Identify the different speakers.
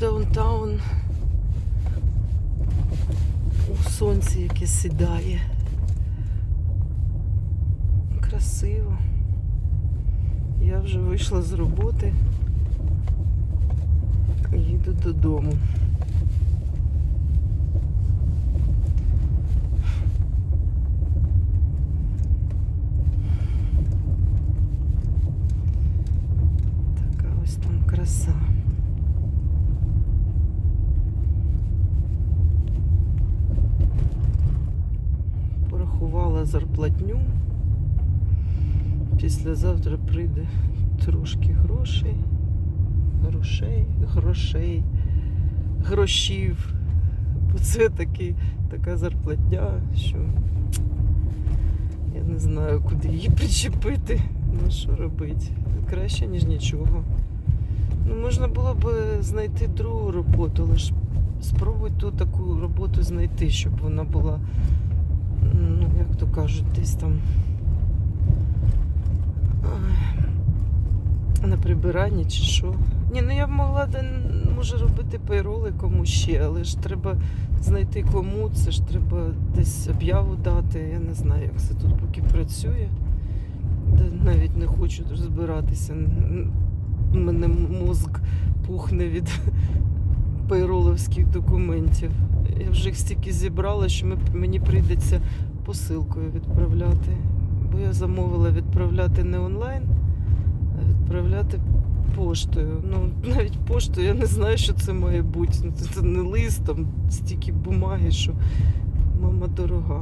Speaker 1: даунтаун у сонці, яке сідає. Красиво. Я вже вийшла з роботи. Їду додому. Така ось там краса. Зарплатню. Післязавтра прийде трошки грошей. Грошей, грошей, грошів. Бо це такий, така зарплатня, що я не знаю, куди її причепити. Ну що робити? Краще, ніж нічого. Ну, можна було б знайти другу роботу, але ж спробуй ту таку роботу знайти, щоб вона була, ну, як то кажуть, десь там на прибиранні чи що. Ні, ну я б могла може робити пейроли комусь ще, але ж треба знайти кому, це ж треба десь об'яву дати. Я не знаю, як це тут поки працює. Навіть не хочу розбиратися. У мене мозк пухне від пейроловських документів. Я вже їх стільки зібрала, що ми- мені прийдеться посилкою відправляти. Бо я замовила відправляти не онлайн, а відправляти поштою. Ну, навіть поштою я не знаю, що це має бути. Ну, Це, це не лист, там стільки бумаги, що мама дорога.